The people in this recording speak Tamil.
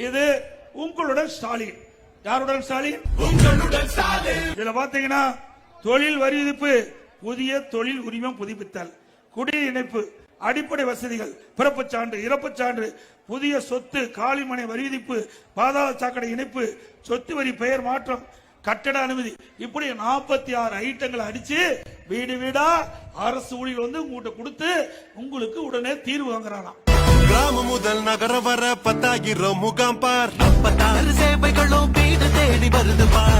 இது உங்களுடன் ஸ்டாலின். யாருடன் ஸ்டாலின்? இதுல பாத்தீங்கன்னா தொழில் வரி விதிப்பு புதிய தொழில் உரிமம் புதுப்பித்தல் குடிநீர் இணைப்பு அடிப்படை வசதிகள் பிறப்புச் சான்று இறப்புச் சான்று புதிய சொத்து காலிமனை வரி விதிப்பு பாதாள சாக்கடை இணைப்பு சொத்து வரி பெயர் மாற்றம் கட்டட அனுமதி. இப்படி நாற்பத்தி ஆறு ஐட்டங்களை அடிச்சு வீடு வீடா அரசு ஊழியர் வந்து உங்ககிட்ட கொடுத்து உங்களுக்கு உடனே தீர்வு வாங்குறானாம் கிராமம் முதல் நகர வர பத்தாயிரம் முகாம் பார். நாற்பத்தாறு சேவைகளும் வீடு தேடி வருது பார்.